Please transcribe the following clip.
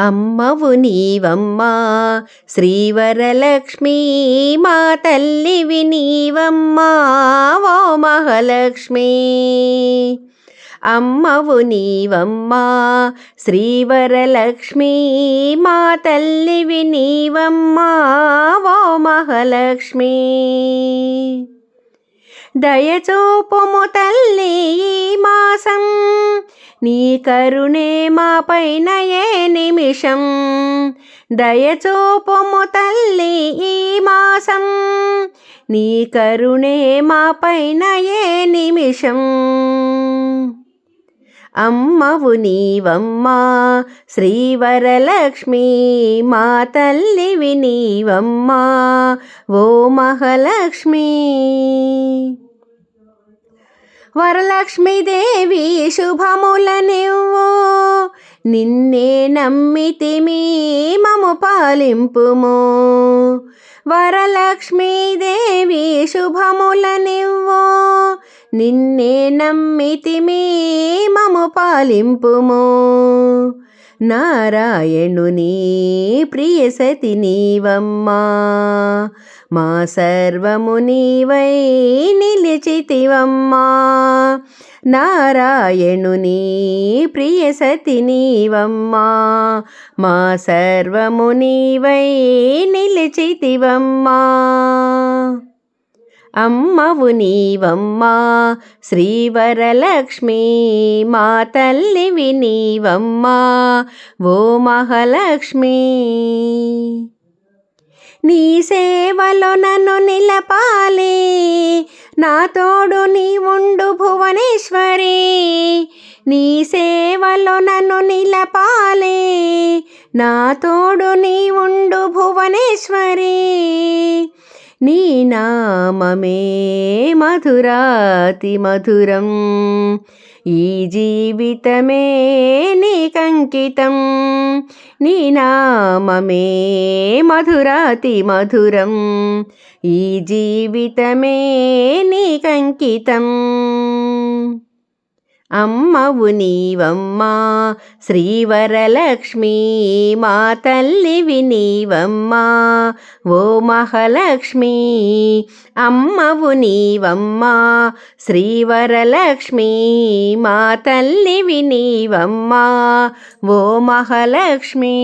అమ్మవు నీవమ్మా శ్రీవరలక్ష్మీ మా తల్లివి నీవమ్మా ఓ మహాలక్ష్మీ. అమ్మవు నీవమ్మా శ్రీవరలక్ష్మీ మా తల్లివి నీవమ్మా ఓ మహాలక్ష్మీ. దయచూపుము తల్లి మా నీ కరుణే మా పైన ఏ నిమిషం? దయచూపము తల్లి ఈ మాసం. నీ కరుణే మా పైన ఏ నిమిషం? అమ్మవు నీవమ్మా శ్రీవరలక్ష్మి మా తల్లివి నీవమ్మా ఓ మహాలక్ష్మి. వరలక్ష్మీదేవి శుభములనివ్వు. నిన్నే నమ్మితిమి మము పాలింపుము. వరలక్ష్మీదేవి శుభములనివ్వు. నిన్నే నమ్మితిమి మము పాలింపుము. నారాయణుని ప్రియ సతి నీవమ్మా. మా సర్వము నీవై నిలిచితివమ్మా. నారాయణుని ప్రియ సతి నీవమ్మా. మా సర్వము నీవై నిలిచితివమ్మా. అమ్మవు నీవమ్మా శ్రీవరలక్ష్మి మా తల్లివి నీవమ్మా ఓ మహాలక్ష్మి. నీ సేవలో నన్ను నిలపాలి నా తోడు నీ ఉండు భువనేశ్వరి. నీ సేవలో నన్ను నిలపాలి నా తోడు నీ ఉండు భువనేశ్వరి. నీ నామమే మధురాతి మధురం. ఈ జీవితమే నీకంకితం నీ నామమే మధురాతి మధురం. ఈ జీవితమే నీకంకితం అమ్మవు నీవమ్మా శ్రీవరలక్ష్మి మా తల్లివి నీవమ్మా. ఓ మహాలక్ష్మి అమ్మవు నీవమ్మా శ్రీవరలక్ష్మి మా తల్లివి నీవమ్మా. ఓ మహాలక్ష్మి.